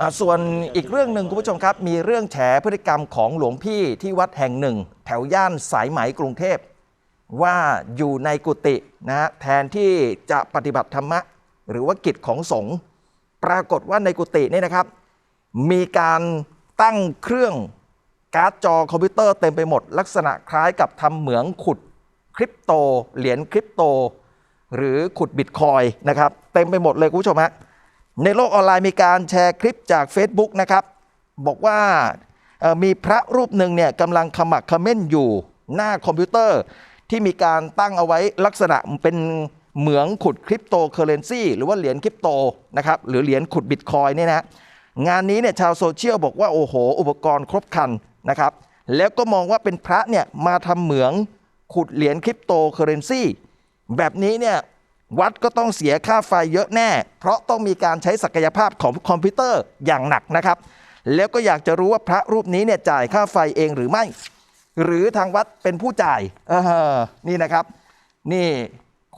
อ่าส่วนอีกเรื่องหนึ่งคุณผู้ชมครับ มีเรื่องแฉพฤติกรรมของหลวงพี่ที่วัดแห่งหนึ่ง แถวย่านสายไหมกรุงเทพ ว่าอยู่ในกุฏินะฮะแทนที่จะปฏิบัติธรรมะ หรือว่ากิจของสงฆ์ปรากฏว่าในกุฏินี่นะครับ มีการตั้งเครื่องการ์ดจอคอมพิวเตอร์เต็มไปหมด ลักษณะคล้ายกับทำเหมืองขุดคริปโต เหรียญคริปโต หรือขุดบิตคอยน์นะครับ เต็มไปหมดเลยคุณผู้ชมฮะ ในโลกออนไลน์มีการแชร์คลิปจาก Facebook นะครับ บอกว่ามีพระรูปหนึ่งเนี่ยกำลังขมักเขม้นอยู่หน้าคอมพิวเตอร์ ที่มีการตั้งเอาไว้ลักษณะเป็นเหมืองขุดคริปโตเคอเรนซีหรือว่าเหรียญคริปโตนะครับหรือเหรียญขุดบิตคอยน์เนี่ยนะงานนี้เนี่ยชาวโซเชียลบอกว่า โอ้โห อุปกรณ์ครบครันนะครับ แล้วก็มองว่าเป็นพระเนี่ยมาทำเหมืองขุดเหรียญคริปโตเคอเรนซีแบบนี้เนี่ย วัดก็ต้องเสียค่าไฟเยอะแน่ เพราะต้องมีการใช้ศักยภาพของคอมพิวเตอร์อย่างหนักนะครับ แล้วก็อยากจะรู้ว่าพระรูปนี้เนี่ยจ่ายค่าไฟเองหรือไม่ หรือทางวัดเป็นผู้จ่ายเออนี่นะครับ นี่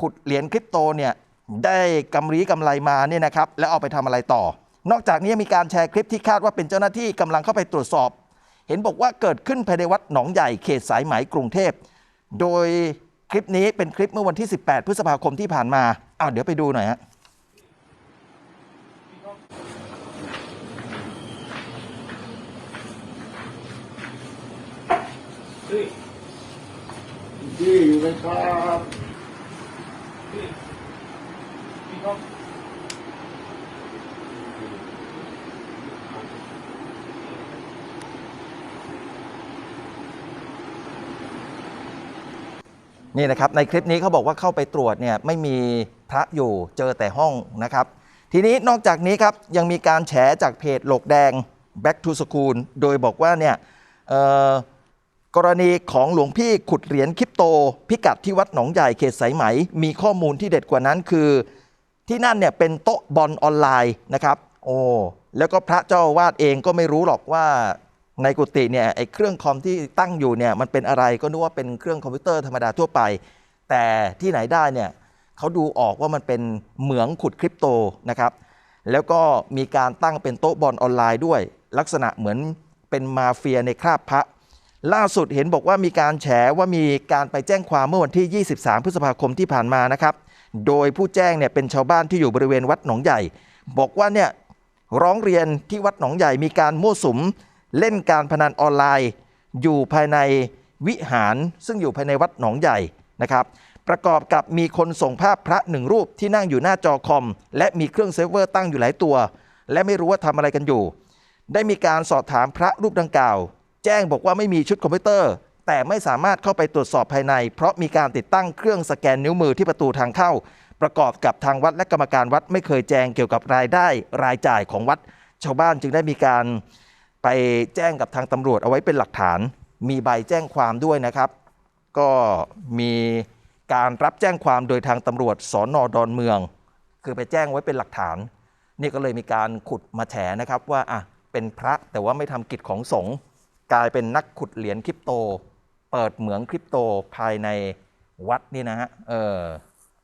ขุดเหรียญคริปโตเนี่ยได้กำไรกำไรมาเนี่ยนะครับ แล้วเอาไปทำอะไรต่อ นอกจากนี้มีการแชร์คลิปที่คาดว่าเป็นเจ้าหน้าที่กำลังเข้าไปตรวจสอบ เห็นบอกว่าเกิดขึ้นภายในวัดหนองใหญ่เขตสายไหมกรุงเทพโดย คลิปนี้เป็นคลิปเมื่อวันที่ 18 พฤษภาคมที่ผ่านมาอ้าวเดี๋ยวไปดูหน่อยฮะพี่อยู่ไหมครับ นี่นะครับในคลิปนี้เขาบอกว่าเข้าไปตรวจเนี่ยไม่มีพระอยู่เจอแต่ห้องนะครับ ทีนี้นอกจากนี้ครับยังมีการแฉจากเพจหลกแดง Back to School โดยบอกว่าเนี่ยกรณีของหลวงพี่ขุดเหรียญคริปโต พิกัดที่วัดหนองใหญ่เขตสายไหม มีข้อมูลที่เด็ดกว่านั้นคือ ที่นั่นเนี่ยเป็นโต๊ะบอลออนไลน์นะครับ โอ้แล้วก็พระเจ้าวาดเองก็ไม่รู้หรอกว่า ในกุฏิเนี่ยไอ้เครื่องคอมที่ตั้งอยู่เนี่ยมันเป็นอะไรก็นึกว่าเป็นเครื่องคอมพิวเตอร์ธรรมดาทั่วไป แต่ที่ไหนได้เนี่ยเขาดูออกว่ามันเป็นเหมืองขุดคริปโตนะครับแล้วก็มีการตั้งเป็นโต๊ะบอลออนไลน์ด้วย ลักษณะเหมือนเป็นมาเฟียในคราบพระ ล่าสุดเห็นบอกว่ามีการแฉว่ามีการไปแจ้งความเมื่อวันที่ 23 พฤษภาคมที่ผ่านมานะครับ โดยผู้แจ้งเนี่ยเป็นชาวบ้านที่อยู่บริเวณวัดหนองใหญ่ บอกว่าเนี่ยร้องเรียนที่วัดหนองใหญ่มีการมั่วสุม เล่นการพนันออนไลน์ อยู่ภายในวิหารซึ่งอยู่ภายในวัดหนองใหญ่นะครับ ประกอบกับมีคนส่งภาพพระหนึ่งรูปที่นั่งอยู่หน้าจอคอม และมีเครื่องเซิร์ฟเวอร์ตั้งอยู่หลายตัว และไม่รู้ว่าทำอะไรกันอยู่ ได้มีการสอบถามพระรูปดังกล่าว แจ้งบอกว่าไม่มีชุดคอมพิวเตอร์ แต่ไม่สามารถเข้าไปตรวจสอบภายใน เพราะมีการติดตั้งเครื่องสแกนนิ้วมือที่ประตูทางเข้า ประกอบกับทางวัดและกรรมการวัดไม่เคยแจ้งเกี่ยวกับรายได้รายจ่ายของวัด ชาวบ้านจึงได้มีการ ไปแจ้งกับทางตำรวจเอาไว้เป็นหลักฐาน มีใบแจ้งความด้วยนะครับ ก็มีการรับแจ้งความโดยทางตำรวจสอนอดอนเมือง คือไปแจ้งไว้เป็นหลักฐาน นี่ก็เลยมีการขุดมาแฉนะครับว่าอะเป็นพระแต่ว่าไม่ทำกิจของสงฆ์กลายเป็นนักขุดเหรียญคริปโต เปิดเหมืองคริปโตภายในวัดนี่นะฮะเออ